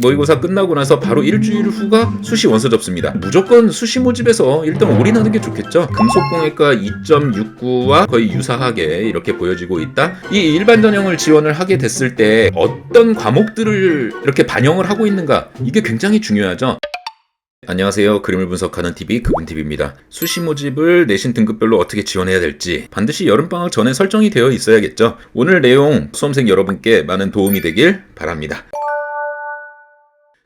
모의고사 끝나고 나서 바로 일주일 후가 수시 원서 접습니다. 무조건 수시 모집에서 일단 올인하는 게 좋겠죠. 금속공예과 2.69와 거의 유사하게 이렇게 보여지고 있다. 이 일반 전형을 지원을 하게 됐을 때 어떤 과목들을 이렇게 반영을 하고 있는가 이게 굉장히 중요하죠. 안녕하세요. 그림을 분석하는 TV 그분TV입니다. 수시 모집을 내신 등급별로 어떻게 지원해야 될지 반드시 여름방학 전에 설정이 되어 있어야겠죠. 오늘 내용 수험생 여러분께 많은 도움이 되길 바랍니다.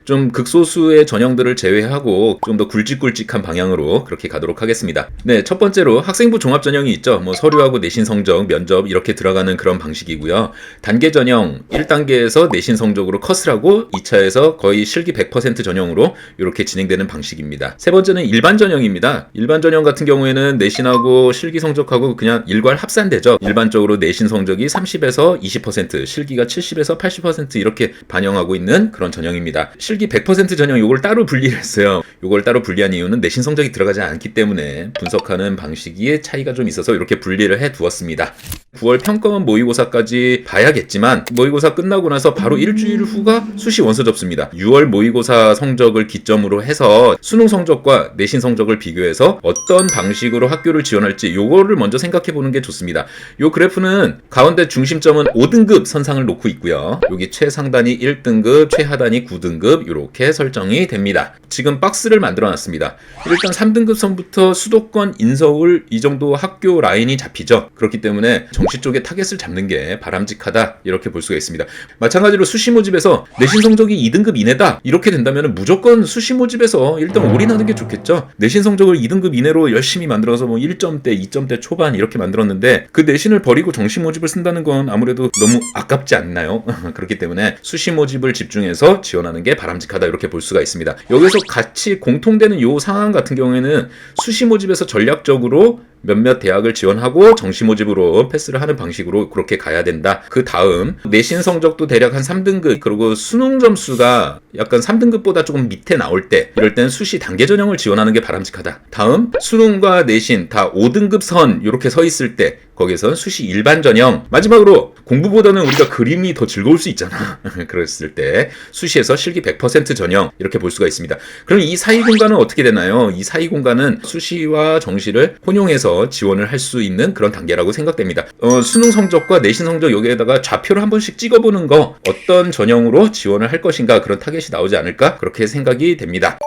좀 극소수의 전형들을 제외하고 좀 더 굵직굵직한 방향으로 그렇게 가도록 하겠습니다. 네, 첫 번째로 학생부 종합 전형이 있죠. 뭐 서류하고 내신 성적, 면접 이렇게 들어가는 그런 방식이고요. 단계 전형 1단계에서 내신 성적으로 컷을 하고 2차에서 거의 실기 100% 전형으로 이렇게 진행되는 방식입니다. 세 번째는 일반 전형입니다. 일반 전형 같은 경우에는 내신하고 실기 성적하고 그냥 일괄 합산되죠. 일반적으로 내신 성적이 30에서 20%, 실기가 70에서 80% 이렇게 반영하고 있는 그런 전형입니다. 실기 100% 전형 요걸 따로 분리를 했어요. 요걸 따로 분리한 이유는 내신 성적이 들어가지 않기 때문에 분석하는 방식이 차이가 좀 있어서 이렇게 분리를 해 두었습니다. 9월 평가원 모의고사까지 봐야겠지만 모의고사 끝나고 나서 바로 일주일 후가 수시 원서 접습니다. 6월 모의고사 성적을 기점으로 해서 수능 성적과 내신 성적을 비교해서 어떤 방식으로 학교를 지원할지 요거를 먼저 생각해 보는 게 좋습니다. 요 그래프는 가운데 중심점은 5등급 선상을 놓고 있고요. 여기 최상단이 1등급, 최하단이 9등급 이렇게 설정이 됩니다. 지금 박스를 만들어 놨습니다. 일단 3등급 선부터 수도권 인서울 이 정도 학교 라인이 잡히죠. 그렇기 때문에 정시 쪽에 타겟을 잡는 게 바람직하다 이렇게 볼 수가 있습니다. 마찬가지로 수시 모집에서 내신 성적이 2등급 이내다 이렇게 된다면 무조건 수시 모집에서 일단 올인하는 게 좋겠죠. 내신 성적을 2등급 이내로 열심히 만들어서 뭐 1점대, 2점대 초반 이렇게 만들었는데 그 내신을 버리고 정시 모집을 쓴다는 건 아무래도 너무 아깝지 않나요? 그렇기 때문에 수시 모집을 집중해서 지원하는 게 바람직하다 이렇게 볼 수가 있습니다. 여기서 같이 공통되는 요 상황 같은 경우에는 수시 모집에서 전략적으로 몇몇 대학을 지원하고 정시 모집으로 패스를 하는 방식으로 그렇게 가야 된다. 그 다음 내신 성적도 대략 한 3등급 그리고 수능 점수가 약간 3등급보다 조금 밑에 나올 때 이럴 땐 수시 단계 전형을 지원하는 게 바람직하다. 다음 수능과 내신 다 5등급 선 이렇게 서 있을 때 거기선 수시 일반 전형 마지막으로 공부보다는 우리가 그림이 더 즐거울 수 있잖아. 그랬을 때 수시에서 실기 100% 전형 이렇게 볼 수가 있습니다. 그럼 이 사이 공간은 어떻게 되나요? 이 사이 공간은 수시와 정시를 혼용해서 지원을 할 수 있는 그런 단계라고 생각됩니다. 어, 수능 성적과 내신 성적 여기에다가 좌표를 한 번씩 찍어보는 거 어떤 전형으로 지원을 할 것인가 그런 타겟이 나오지 않을까 그렇게 생각이 됩니다.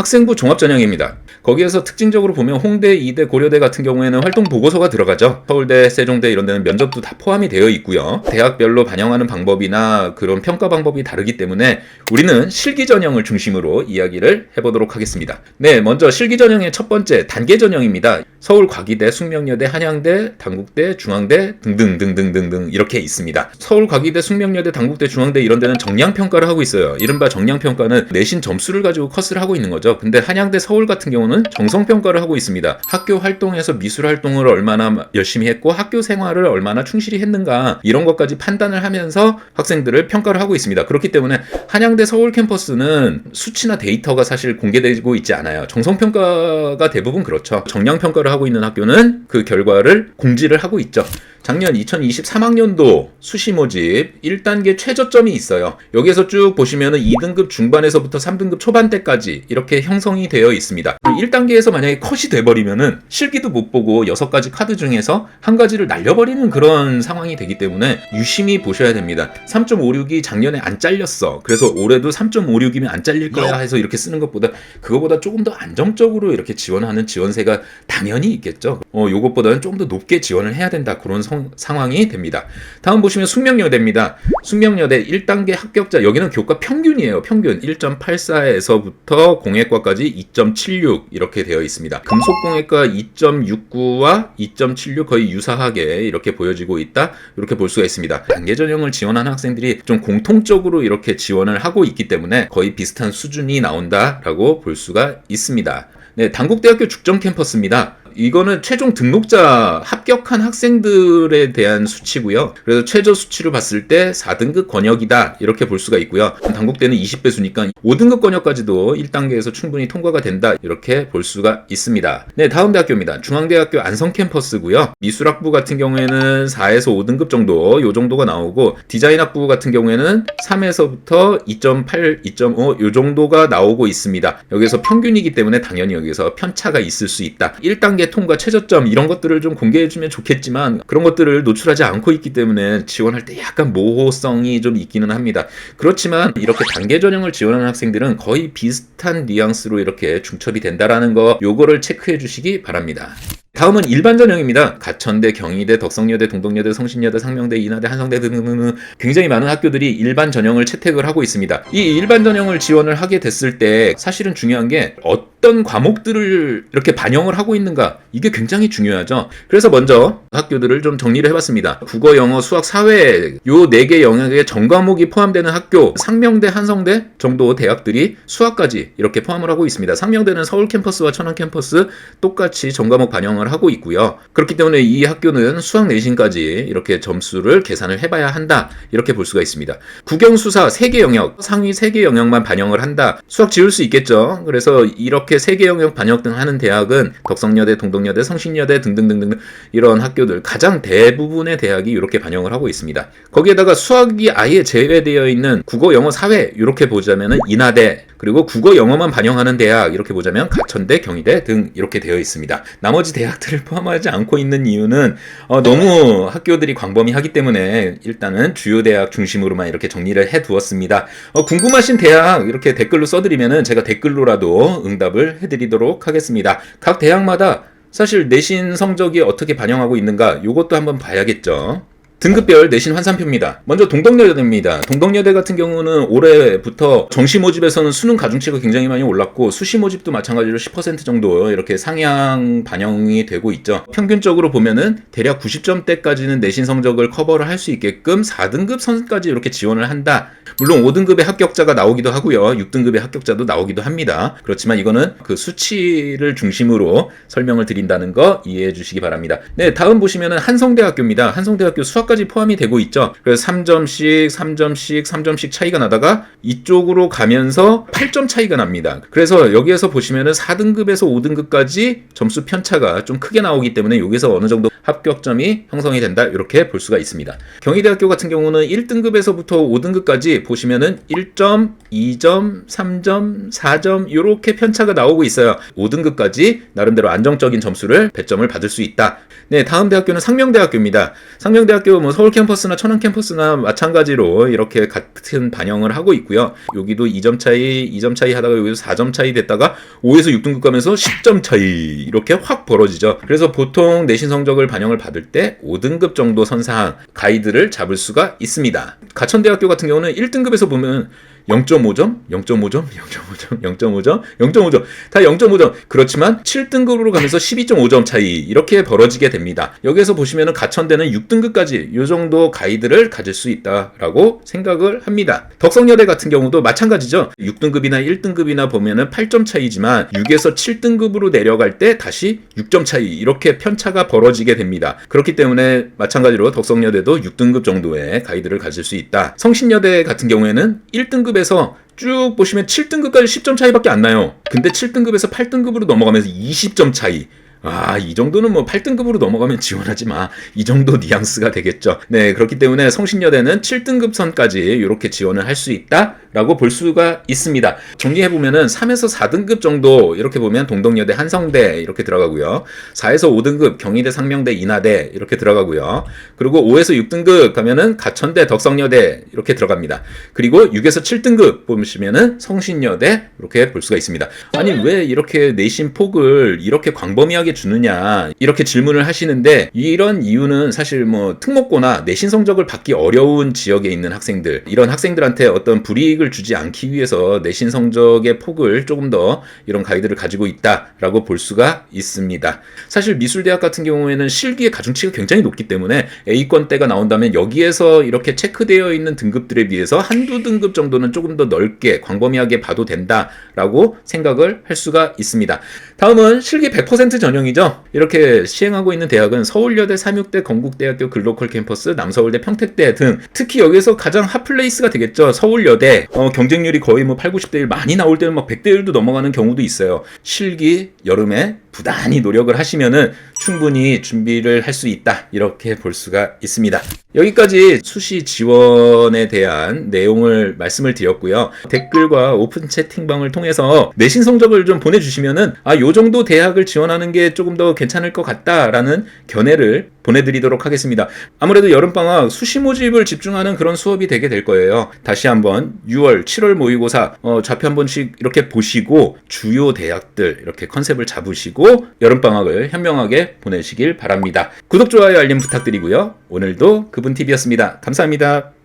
학생부 종합전형입니다. 거기에서 특징적으로 보면 홍대, 이대, 고려대 같은 경우에는 활동 보고서가 들어가죠. 서울대, 세종대 이런 데는 면접도 다 포함이 되어 있고요. 대학별로 반영하는 방법이나 그런 평가 방법이 다르기 때문에 우리는 실기 전형을 중심으로 이야기를 해보도록 하겠습니다. 네, 먼저 실기 전형의 첫 번째 단계 전형입니다. 서울 과기대, 숙명여대, 한양대, 당국대, 중앙대 등등 등등 등등 이렇게 있습니다. 서울 과기대, 숙명여대, 당국대, 중앙대 이런 데는 정량 평가를 하고 있어요. 이른바 정량 평가는 내신 점수를 가지고 컷을 하고 있는 거죠. 근데 한양대 서울 같은 경우는 정성 평가를 하고 있습니다. 학교 활동에서 미술 활동을 얼마나 열심히 했고 학교 생활을 얼마나 충실히 했는가 이런 것까지 판단을 하면서 학생들을 평가를 하고 있습니다. 그렇기 때문에 한양대 서울 캠퍼스는 수치나 데이터가 사실 공개되고 있지 않아요. 정성 평가가 대부분 그렇죠. 정량 평가를 하고 있는 학교는 그 결과를 공지를 하고 있죠. 작년 2023학년도 수시 모집 1단계 최저점이 있어요. 여기에서 쭉 보시면은 2등급 중반에서부터 3등급 초반대까지 이렇게 형성이 되어 있습니다. 1단계에서 만약에 컷이 돼버리면은 실기도 못 보고 6가지 카드 중에서 한 가지를 날려버리는 그런 상황이 되기 때문에 유심히 보셔야 됩니다. 3.56이 작년에 안 잘렸어. 그래서 올해도 3.56이면 안 잘릴 거야 해서 이렇게 쓰는 것보다 그거보다 조금 더 안정적으로 이렇게 지원하는 지원세가 당연히 있겠죠. 어, 요것보다는 좀더 높게 지원을 해야 된다. 그런 성, 상황이 됩니다. 다음 보시면 숙명여대입니다. 숙명여대 1단계 합격자 여기는 교과 평균이에요. 평균 1.84에서부터 공예과까지 2.76 이렇게 되어 있습니다. 금속공예과 2.69와 2.76 거의 유사하게 이렇게 보여지고 있다. 이렇게 볼 수가 있습니다. 단계 전형을 지원하는 학생들이 좀 공통적으로 이렇게 지원을 하고 있기 때문에 거의 비슷한 수준이 나온다라고 볼 수가 있습니다. 네, 단국대학교 죽전 캠퍼스입니다. 이거는 최종 등록자 합격한 학생들에 대한 수치고요. 그래서 최저 수치를 봤을 때 4등급 권역이다 이렇게 볼 수가 있고요. 단국대는 20배 수니까 5등급 권역까지도 1단계에서 충분히 통과가 된다 이렇게 볼 수가 있습니다. 네, 다음 대학교입니다. 중앙대학교 안성 캠퍼스고요. 미술학부 같은 경우에는 4에서 5등급 정도 요 정도가 나오고 디자인학부 같은 경우에는 3에서부터 2.8, 2.5 요 정도가 나오고 있습니다. 여기서 평균이기 때문에 당연히 여기서 편차가 있을 수 있다. 1단계 통과 최저점 이런 것들을 좀 공개해주면 좋겠지만 그런 것들을 노출하지 않고 있기 때문에 지원할 때 약간 모호성이 좀 있기는 합니다. 그렇지만 이렇게 단계 전형을 지원하는 학생들은 거의 비슷한 뉘앙스로 이렇게 중첩이 된다라는 거 요거를 체크해 주시기 바랍니다. 다음은 일반 전형입니다. 가천대, 경희대, 덕성여대, 동덕여대, 성신여대, 상명대, 인하대, 한성대 등등 굉장히 많은 학교들이 일반 전형을 채택을 하고 있습니다. 이 일반 전형을 지원을 하게 됐을 때 사실은 중요한 게 어떤 과목들을 이렇게 반영을 하고 있는가 이게 굉장히 중요하죠. 그래서 먼저 학교들을 좀 정리를 해봤습니다. 국어, 영어, 수학, 사회 요 네 개 영역에 전과목이 포함되는 학교 상명대, 한성대 정도 대학들이 수학까지 이렇게 포함을 하고 있습니다. 상명대는 서울 캠퍼스와 천안 캠퍼스 똑같이 전 과목 반영을 하고 있고요. 그렇기 때문에 이 학교는 수학 내신까지 이렇게 점수를 계산을 해봐야 한다. 이렇게 볼 수가 있습니다. 국영수사 3개 영역, 상위 3개 영역만 반영을 한다. 수학 지울 수 있겠죠. 그래서 이렇게 3개 영역 반영하는 대학은 덕성여대, 동덕여대, 성신여대 등등등등 이런 학교들 가장 대부분의 대학이 이렇게 반영을 하고 있습니다. 거기에다가 수학이 아예 제외되어 있는 국어, 영어, 사회 이렇게 보자면은 인하대 그리고 국어, 영어만 반영하는 대학 이렇게 보자면 가천대, 경희대 등 이렇게 되어 있습니다. 나머지 대학들을 포함하지 않고 있는 이유는 어, 너무 학교들이 광범위하기 때문에 일단은 주요 대학 중심으로만 이렇게 정리를 해 두었습니다. 어, 궁금하신 대학 이렇게 댓글로 써드리면은 제가 댓글로라도 응답을 해드리도록 하겠습니다. 각 대학마다 사실 내신 성적이 어떻게 반영하고 있는가 이것도 한번 봐야겠죠. 등급별 내신 환산표입니다. 먼저 동덕여대입니다. 동덕여대 같은 경우는 올해부터 정시 모집에서는 수능 가중치가 굉장히 많이 올랐고 수시 모집도 마찬가지로 10% 정도 이렇게 상향 반영이 되고 있죠. 평균적으로 보면은 대략 90점대까지는 내신 성적을 커버를 할 수 있게끔 4등급 선까지 이렇게 지원을 한다. 물론 5등급의 합격자가 나오기도 하고요. 6등급의 합격자도 나오기도 합니다. 그렇지만 이거는 그 수치를 중심으로 설명을 드린다는 거 이해해 주시기 바랍니다. 네, 다음 보시면은 한성대학교입니다. 한성대학교 수학 까지 포함이 되고 있죠. 그래서 3점씩, 3점씩, 3점씩 차이가 나다가 이쪽으로 가면서 8점 차이가 납니다. 그래서 여기에서 보시면은 4등급에서 5등급까지 점수 편차가 좀 크게 나오기 때문에 여기서 어느 정도 합격점이 형성이 된다. 이렇게 볼 수가 있습니다. 경희대학교 같은 경우는 1등급에서부터 5등급까지 보시면은 1점, 2점, 3점, 4점 이렇게 편차가 나오고 있어요. 5등급까지 나름대로 안정적인 점수를 배점을 받을 수 있다. 네, 다음 대학교는 상명대학교입니다. 상명대학교 뭐 서울 캠퍼스나 천안 캠퍼스나 마찬가지로 이렇게 같은 반영을 하고 있고요. 여기도 2점 차이, 2점 차이 하다가 여기서 4점 차이 됐다가 5에서 6등급 가면서 10점 차이 이렇게 확 벌어지죠. 그래서 보통 내신 성적을 반영을 받을 때 5등급 정도 선상 가이드를 잡을 수가 있습니다. 가천대학교 같은 경우는 1등급에서 보면 0.5점, 0.5점, 0.5점, 0.5점, 0.5점. 다 0.5점. 그렇지만 7등급으로 가면서 12.5점 차이 이렇게 벌어지게 됩니다. 여기에서 보시면은 가천대는 6등급까지 이 정도 가이드를 가질 수 있다라고 생각을 합니다. 덕성여대 같은 경우도 마찬가지죠. 6등급이나 1등급이나 보면은 8점 차이지만 6에서 7등급으로 내려갈 때 다시 6점 차이 이렇게 편차가 벌어지게 됩니다. 그렇기 때문에 마찬가지로 덕성여대도 6등급 정도의 가이드를 가질 수 있다. 성신여대 같은 경우에는 1등급에 에서 쭉 보시면 7등급까지 10점 차이밖에 안 나요. 근데 7등급에서 8등급으로 넘어가면서 20점 차이. 아, 이 정도는 뭐 8등급으로 넘어가면 지원하지 마. 이 정도 뉘앙스가 되겠죠. 네, 그렇기 때문에 성신여대는 7등급 선까지 이렇게 지원을 할 수 있다. 라고 볼 수가 있습니다. 정리해보면은 3에서 4등급 정도 이렇게 보면 동덕여대 한성대 이렇게 들어가고요. 4에서 5등급 경희대 상명대 인하대 이렇게 들어가고요. 그리고 5에서 6등급 가면은 가천대 덕성여대 이렇게 들어갑니다. 그리고 6에서 7등급 보시면은 성신여대 이렇게 볼 수가 있습니다. 아니 왜 이렇게 내신 폭을 이렇게 광범위하게 주느냐 이렇게 질문을 하시는데 이런 이유는 사실 뭐 특목고나 내신 성적을 받기 어려운 지역에 있는 학생들 이런 학생들한테 어떤 불이익 이익을 주지 않기 위해서 내신 성적의 폭을 조금 더 이런 가이드를 가지고 있다라고 볼 수가 있습니다. 사실 미술대학 같은 경우에는 실기의 가중치가 굉장히 높기 때문에 A권대가 나온다면 여기에서 이렇게 체크되어 있는 등급들에 비해서 한두 등급 정도는 조금 더 넓게 광범위하게 봐도 된다라고 생각을 할 수가 있습니다. 다음은 실기 100% 전형 전형이죠. 이렇게 시행하고 있는 대학은 서울여대, 삼육대, 건국대학교 글로컬 캠퍼스, 남서울대, 평택대 등 특히 여기서 가장 핫플레이스가 되겠죠. 서울여대 어, 경쟁률이 거의 뭐 8, 90대 1 많이 나올 때는 막 100대 1도 넘어가는 경우도 있어요. 실기 여름에 부단히 노력을 하시면은 충분히 준비를 할 수 있다. 이렇게 볼 수가 있습니다. 여기까지 수시 지원에 대한 내용을 말씀을 드렸고요. 댓글과 오픈 채팅방을 통해서 내신 성적을 좀 보내주시면은 아, 요 정도 대학을 지원하는 게 조금 더 괜찮을 것 같다라는 견해를 보내드리도록 하겠습니다. 아무래도 여름방학 수시 모집을 집중하는 그런 수업이 되게 될 거예요. 다시 한번 6월, 7월 모의고사 어, 좌표 한 번씩 이렇게 보시고 주요 대학들 이렇게 컨셉을 잡으시고 여름방학을 현명하게 보내시길 바랍니다. 구독, 좋아요, 알림 부탁드리고요. 오늘도 그분TV였습니다. 감사합니다.